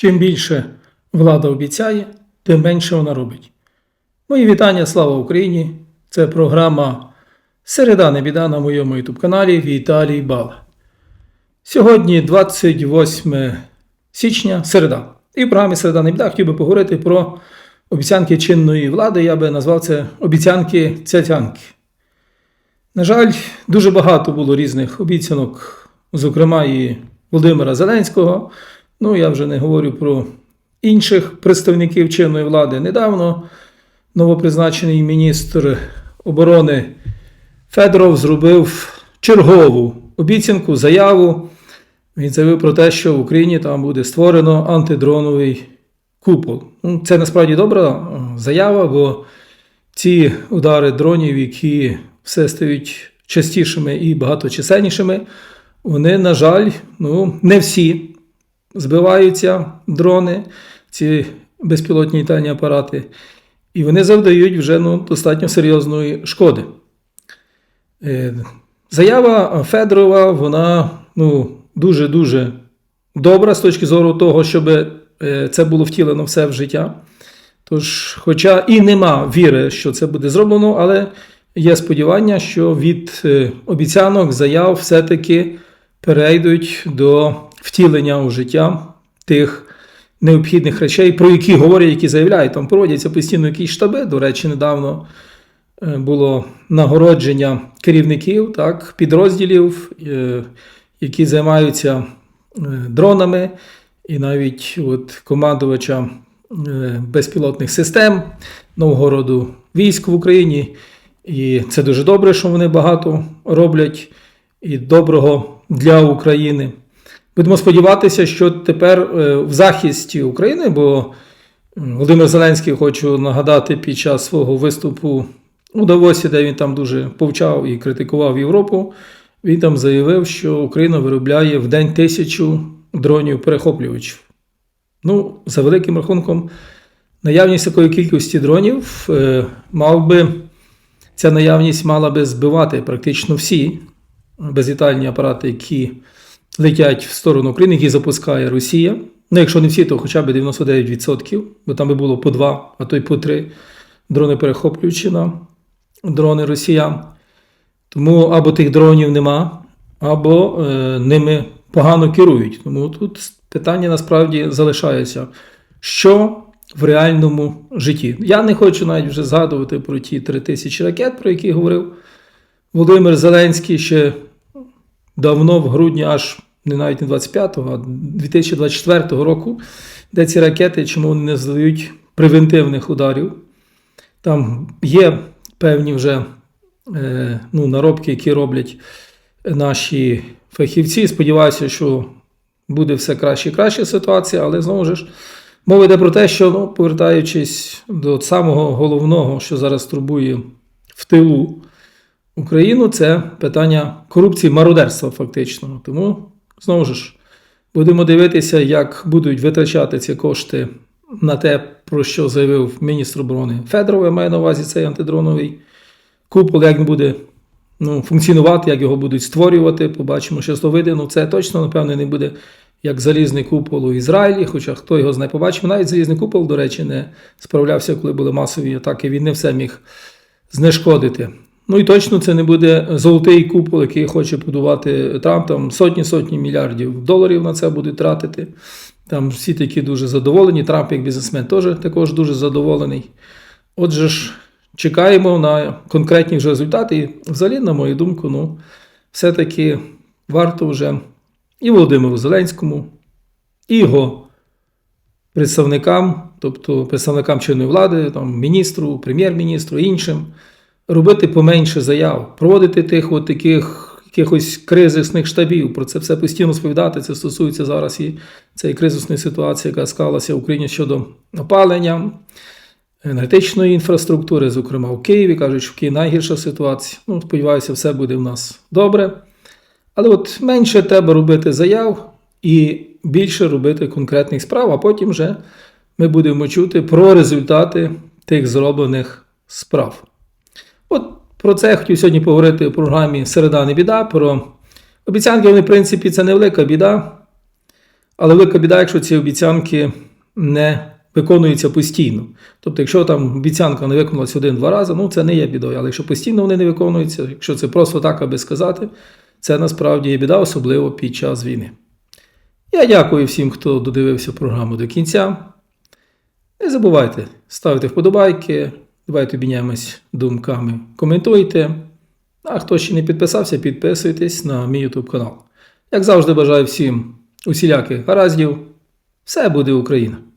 Чим більше влада обіцяє, тим менше вона робить. Мої вітання, слава Україні! Це програма Середа не біда на моєму ютуб каналі Віталій Бала. Сьогодні 28 січня, середа. І в програмі Середа не біда хотів би поговорити про обіцянки чинної влади. Я би назвав це обіцянки цятянки. На жаль, дуже багато було різних обіцянок, зокрема і Володимира Зеленського. Ну, я вже не говорю про інших представників чинної влади. Недавно новопризначений міністр оборони Федоров зробив чергову обіцянку, заяву. Він заявив про те, що в Україні там буде створено антидроновий купол. Ну, Це насправді добра е, заява, бо ці удари дронів, які все стають частішими і багаточисельнішими, вони, на жаль, ну, не всі збиваються дрони, ці безпілотні літальні апарати, і вони завдають вже ну, достатньо серйозної шкоди. Е, Заява Федорова, вона ну, дуже-дуже добра з точки зору того, щоб е, це було втілено все в життя. Тож, хоча і нема віри, що це буде зроблено, але є сподівання, що від е, обіцянок, заяв все-таки перейдуть до втілення у життя тих необхідних речей, про які говорять, які заявляють. Там проводяться постійно якісь штаби. До речі, недавно е, було нагородження керівників так, підрозділів, е, які займаються е, дронами, і навіть от командувача безпілотних систем Новгороду військ в Україні. І це дуже добре, що вони багато роблять і доброго для України. Будемо сподіватися, що тепер е, в захисті України, бо Володимир Зеленський, хочу нагадати, під час свого виступу у Давосі, де він там дуже повчав і критикував Європу, він там заявив, що Україна виробляє в день тисячу дронів перехоплювачів. Ну, за великим рахунком, наявність такої кількості дронів е, мав би, ця наявність мала би збивати практично всі безлітальні апарати, які летять в сторону України, які запускає Росія. Ну, якщо не всі, то хоча б 99%, бо там би було по два, а то й по три дрони перехоплюючі на дрони росіян. Тому або тих дронів нема, або е, ними погано керують. Тому тут питання насправді залишається. Що в реальному житті? Я не хочу навіть вже згадувати про ті 3000 ракет, про які говорив Володимир Зеленський ще давно, в грудні, аж не навіть не 25-го, а 2024 року, де ці ракети, чому вони не задають превентивних ударів. Там є певні вже е, ну, наробки, які роблять наші фахівці. Сподіваюся, що буде все краще і краще ситуація, але знову ж мова йде про те, що, ну, повертаючись до самого головного, що зараз турбує в тилу Україну, це питання корупції, мародерства, фактично. Тому знову ж будемо дивитися, як будуть витрачати ці кошти на те, про що заявив міністр оборони Федоров, я маю на увазі цей антидроновий купол, як він буде ну, функціонувати, як його будуть створювати. Побачимо, що з вийде. Ну, це точно, напевне, не буде як залізний купол у Ізраїлі, хоча хто його знає, побачимо. Навіть залізний купол, до речі, не справлявся, коли були масові атаки. Він не все міг знешкодити. Ну і точно це не буде золотий купол, який хоче будувати Трамп. Там сотні-сотні мільярдів доларів на це будуть тратити. Там всі такі дуже задоволені. Трамп, як бізнесмен, теж також дуже задоволений. Отже ж, чекаємо на конкретні вже результати. І взагалі, на мою думку, ну, все-таки варто вже і Володимиру Зеленському, і його представникам, тобто представникам чинної влади, там, міністру, прем'єр-міністру, іншим, робити поменше заяв, проводити тих от таких якихось кризисних штабів. Про це все постійно сповідати. Це стосується зараз і цієї кризисної ситуації, яка склалася в Україні щодо опалення, енергетичної інфраструктури, зокрема в Києві. Кажуть, що в Києві найгірша ситуація. Ну, сподіваюся, все буде в нас добре. Але от менше треба робити заяв і більше робити конкретних справ, а потім вже ми будемо чути про результати тих зроблених справ. От про це я хотів сьогодні поговорити у програмі Середа не біда. Про обіцянки, вони, в принципі, це невелика біда. Але велика біда, якщо ці обіцянки не виконуються постійно. Тобто, якщо там обіцянка не виконалась один-два рази, ну це не є бідою. Але якщо постійно вони не виконуються, якщо це просто так, аби сказати, це насправді є біда, особливо під час війни. Я дякую всім, хто додивився програму до кінця. Не забувайте ставити вподобайки, давайте обміняємось думками, коментуйте. А хто ще не підписався, підписуйтесь на мій YouTube канал. Як завжди, бажаю всім усіляких гараздів. Все буде Україна!